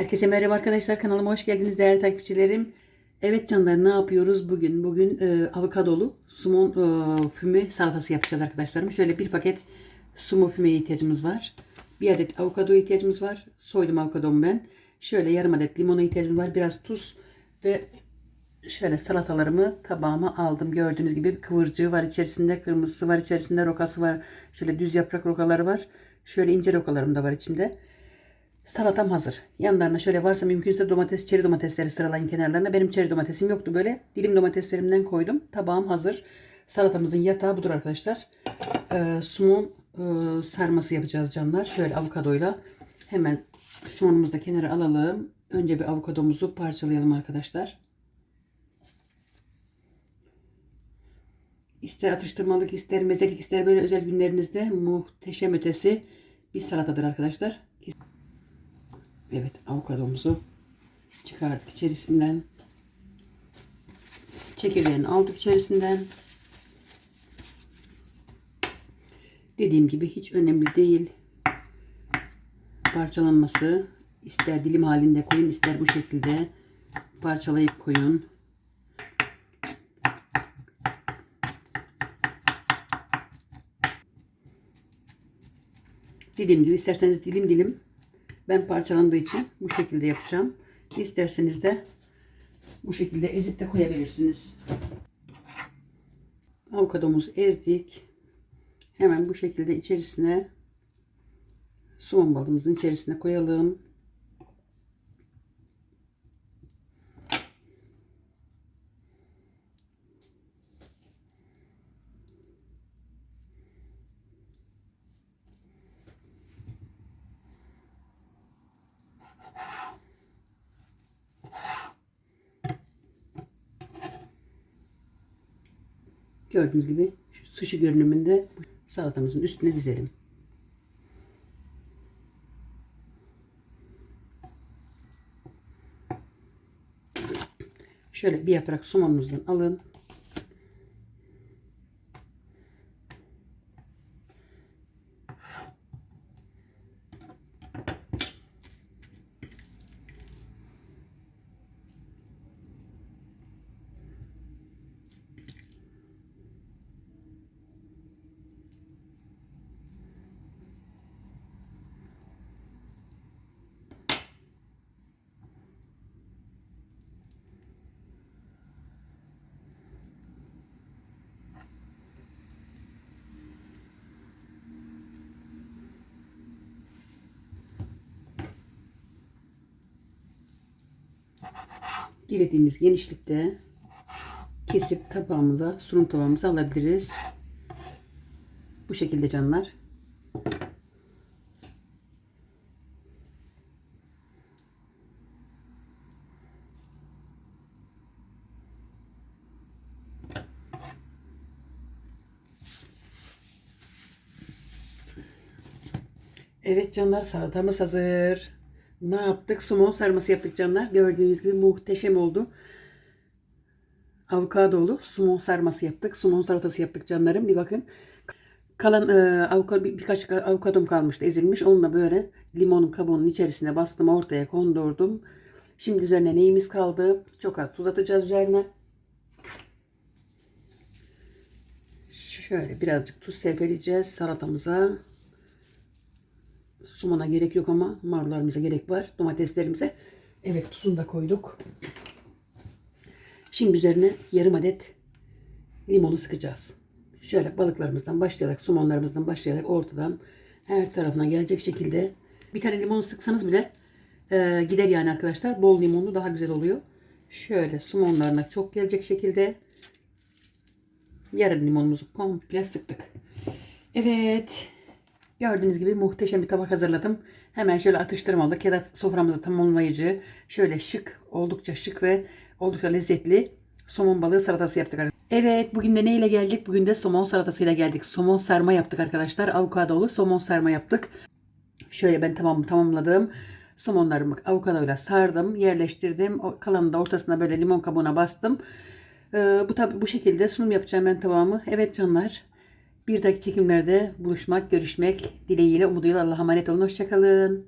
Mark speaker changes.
Speaker 1: Herkese merhaba arkadaşlar kanalıma hoş geldiniz değerli takipçilerim. Evet canlar ne yapıyoruz bugün? Bugün e, avokadolu somon e, füme salatası yapacağız arkadaşlarım. Şöyle bir paket sumo fümeye ihtiyacımız var. Bir adet avokado ihtiyacımız var. Soydum avokadomu ben. Şöyle yarım adet limona ihtiyacımız var. Biraz tuz ve şöyle salatalarımı tabağıma aldım. Gördüğünüz gibi kıvırcığı var içerisinde, kırmızısı var içerisinde, rokası var. Şöyle düz yaprak rokaları var. Şöyle ince rokalarım da var içinde. Salatam hazır. Yanlarına şöyle varsa mümkünse domates, çeri domatesleri sıralayın kenarlarına. Benim çeri domatesim yoktu böyle. Dilim domateslerimden koydum. Tabağım hazır. Salatamızın yatağı budur arkadaşlar. Ee, somon e, sarması yapacağız canlar. Şöyle avokadoyla hemen somonumuzu da kenara alalım. Önce bir avokadomuzu parçalayalım arkadaşlar. İster atıştırmalık, ister mezelik, ister böyle özel günlerinizde muhteşem ötesi bir salatadır arkadaşlar. Evet avokadomuzu çıkardık içerisinden. Çekirdeğini aldık içerisinden. Dediğim gibi hiç önemli değil. Parçalanması ister dilim halinde koyun ister bu şekilde parçalayıp koyun. Dediğim gibi isterseniz dilim dilim ben parçalandığı için bu şekilde yapacağım. İsterseniz de bu şekilde ezip de koyabilirsiniz. Avokadomuzu ezdik. Hemen bu şekilde içerisine soğan balımızın içerisine koyalım. Gördüğünüz gibi şu sushi görünümünde salatamızın üstüne dizelim. Şöyle bir yaprak somonumuzdan alın. Dilediğimiz genişlikte kesip tabağımıza, sunum tabağımıza alabiliriz. Bu şekilde canlar. Evet canlar salatamız hazır. Ne yaptık? Somon sarması yaptık canlar. Gördüğünüz gibi muhteşem oldu. Avokadolu somon sarması yaptık. Somon salatası yaptık canlarım. Bir bakın. Kalan e, avokado, bir, birkaç avokadom kalmıştı ezilmiş. Onunla böyle limonun kabuğunun içerisine bastım. Ortaya kondurdum. Şimdi üzerine neyimiz kaldı? Çok az tuz atacağız üzerine. Şöyle birazcık tuz serpeleyeceğiz salatamıza. Sumana gerek yok ama marullarımıza gerek var. Domateslerimize. Evet tuzunu da koyduk. Şimdi üzerine yarım adet limonu sıkacağız. Şöyle balıklarımızdan başlayarak, somonlarımızdan başlayarak ortadan her tarafına gelecek şekilde bir tane limonu sıksanız bile e, gider yani arkadaşlar. Bol limonlu daha güzel oluyor. Şöyle somonlarına çok gelecek şekilde yarım limonumuzu komple sıktık. Evet. Gördüğünüz gibi muhteşem bir tabak hazırladım. Hemen şöyle atıştırmalık ya da soframızı tamamlayıcı şöyle şık, oldukça şık ve oldukça lezzetli somon balığı salatası yaptık. Evet bugün de neyle geldik? Bugün de somon salatasıyla geldik. Somon sarma yaptık arkadaşlar. Avokadolu somon sarma yaptık. Şöyle ben tamam tamamladım. Somonlarımı avokadoyla sardım, yerleştirdim. O kalanını da ortasına böyle limon kabuğuna bastım. Ee, bu tabi bu şekilde sunum yapacağım ben tamamı. Evet canlar. Bir dahaki çekimlerde buluşmak, görüşmek dileğiyle, umuduyla Allah'a emanet olun. Hoşçakalın.